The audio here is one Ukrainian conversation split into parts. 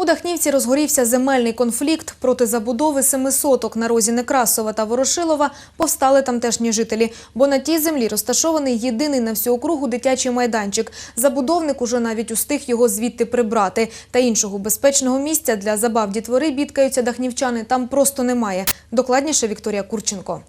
У Дахнівці розгорівся земельний конфлікт проти забудови семи соток на розі Некрасова та Ворошилова повстали тамтешні жителі, бо на тій землі розташований єдиний на всю округу дитячий майданчик. Забудовник уже навіть устиг його звідти прибрати. Та іншого безпечного місця для забав дітвори бідкаються дахнівчани там просто немає. Докладніше Вікторія Курченко.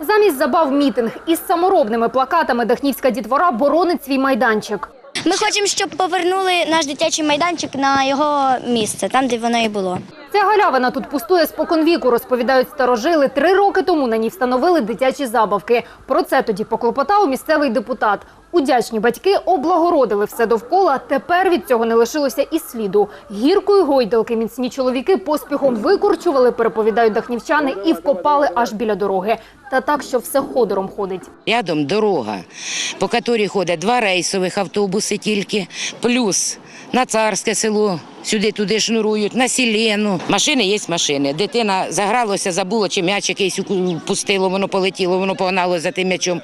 Замість забав мітинг із саморобними плакатами Дахнівська дітвора боронить свій майданчик. Ми хочемо, щоб повернули наш дитячий майданчик на його місце, там, де воно і було. Галявина тут пустує споконвіку, розповідають старожили. Три роки тому на ній встановили дитячі забавки. Про це тоді поклопотав місцевий депутат. Удячні батьки облагородили все довкола. Тепер від цього не лишилося і сліду. Гіркою гойдалки міцні чоловіки поспіхом викорчували, переповідають дахнівчани, і вкопали аж біля дороги. Та так, що все ходором ходить. Рядом дорога, по якій ходять два рейсових автобуси тільки, плюс на царське село, сюди-туди шнурують, на Сілену. Машини є машини. Дитина загралося, забуло, чи м'яч якийсь пустило, воно полетіло, воно погнало за тим м'ячом.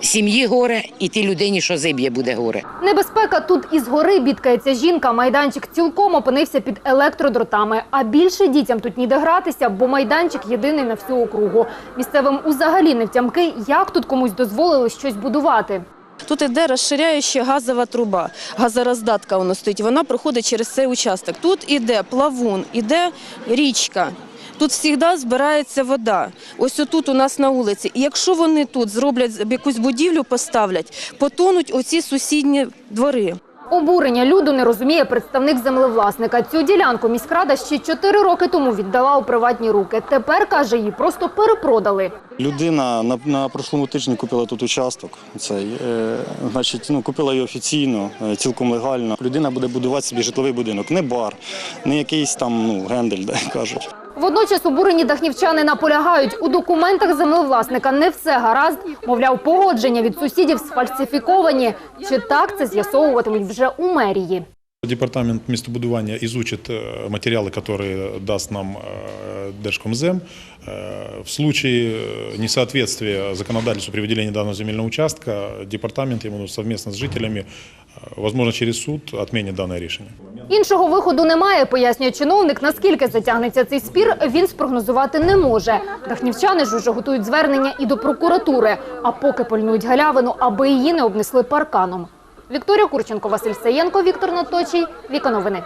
Сім'ї горе і тій людині, що зиб'є, буде горе. Небезпека тут із гори бідкається жінка. Майданчик цілком опинився під електродротами. А більше дітям тут ніде гратися, бо майданчик єдиний на всю округу. Місцевим узагалі не втямки, як тут комусь дозволили щось будувати. Тут іде розширяюча газова труба, газороздатка воно стоїть, вона проходить через цей участок. Тут іде плавун, іде річка. Тут завжди збирається вода. Ось отут у нас на вулиці. І якщо вони тут зроблять якусь будівлю, поставлять, потонуть оці сусідні двори. Обурення люду не розуміє представник землевласника. Цю ділянку міськрада ще чотири роки тому віддала у приватні руки. Тепер, каже, її просто перепродали. Людина на, на прошлому тижні купила тут участок. Цей, е, значить, ну, купила її офіційно, е, цілком легально. Людина буде будувати собі житловий будинок, не бар, не якийсь там ну, гендель, де кажуть. Водночас обурені дахнівчани наполягають, у документах землевласника не все гаразд. Мовляв, погодження від сусідів сфальсифіковані. Чи так це з'ясовуватимуть вже у мерії. Департамент містобудування изучит э, материалы, которые даст нам э, Держкомзем. Э, В случае э, несоответствия законодательству при выделении данного земельного участка департамент ему совместно с жителями, э, возможно, через суд отменит данное решение. Іншого виходу немає, пояснює чиновник. Наскільки затягнеться цей спір, він спрогнозувати не може. Дахнівчани ж уже готують звернення і до прокуратури, а поки пильнують галявину, аби її не обнесли парканом. Вікторія Курченко, Василь Саєнко, Віктор Наточий. Віка новини.